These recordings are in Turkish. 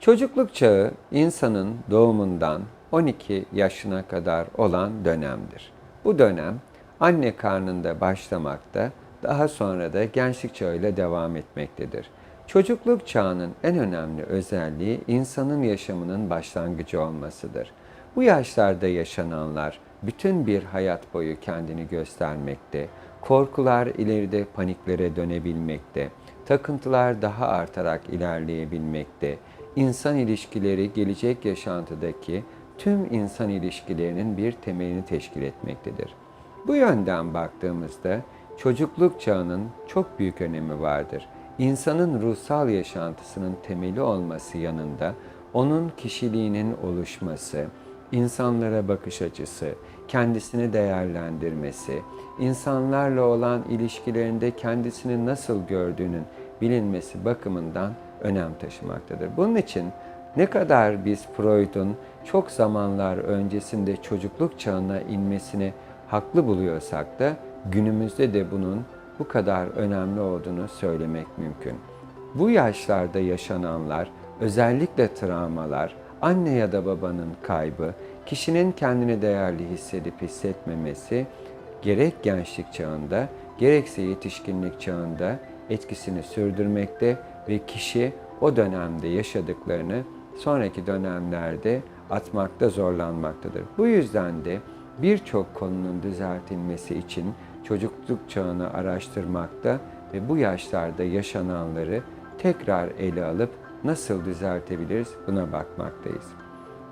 Çocukluk çağı insanın doğumundan 12 yaşına kadar olan dönemdir. Bu dönem anne karnında başlamakta, daha sonra da gençlik çağıyla devam etmektedir. Çocukluk çağının en önemli özelliği insanın yaşamının başlangıcı olmasıdır. Bu yaşlarda yaşananlar bütün bir hayat boyu kendini göstermekte, korkular ileride paniklere dönebilmekte, takıntılar daha artarak ilerleyebilmekte, insan ilişkileri gelecek yaşantıdaki tüm insan ilişkilerinin bir temelini teşkil etmektedir. Bu yönden baktığımızda çocukluk çağının çok büyük önemi vardır. İnsanın ruhsal yaşantısının temeli olması yanında onun kişiliğinin oluşması, insanlara bakış açısı, kendisini değerlendirmesi, insanlarla olan ilişkilerinde kendisini nasıl gördüğünün bilinmesi bakımından önem taşımaktadır. Bunun için ne kadar biz Freud'un çok zamanlar öncesinde çocukluk çağına inmesini haklı buluyorsak da günümüzde de bunun bu kadar önemli olduğunu söylemek mümkün. Bu yaşlarda yaşananlar, özellikle travmalar, anne ya da babanın kaybı, kişinin kendini değerli hissedip hissetmemesi gerek gençlik çağında gerekse yetişkinlik çağında etkisini sürdürmekte ve kişi o dönemde yaşadıklarını sonraki dönemlerde atmakta zorlanmaktadır. Bu yüzden de birçok konunun düzeltilmesi için çocukluk çağını araştırmakta ve bu yaşlarda yaşananları tekrar ele alıp nasıl düzeltebiliriz buna bakmaktayız.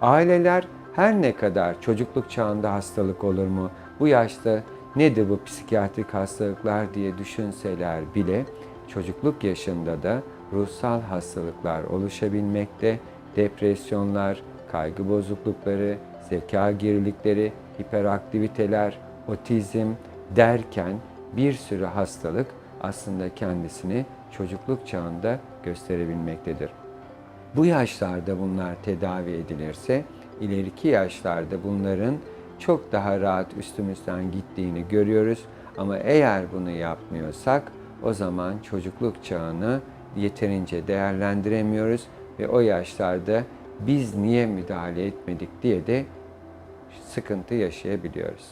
Aileler her ne kadar çocukluk çağında hastalık olur mu, bu yaşta nedir bu psikiyatrik hastalıklar diye düşünseler bile çocukluk yaşında da ruhsal hastalıklar oluşabilmekte, depresyonlar, kaygı bozuklukları, zeka gerilikleri, hiperaktiviteler, otizm derken bir sürü hastalık aslında kendisini çocukluk çağında gösterebilmektedir. Bu yaşlarda bunlar tedavi edilirse ileriki yaşlarda bunların çok daha rahat üstümüzden gittiğini görüyoruz. Ama eğer bunu yapmıyorsak o zaman çocukluk çağını yeterince değerlendiremiyoruz ve o yaşlarda biz niye müdahale etmedik diye de sıkıntı yaşayabiliyoruz.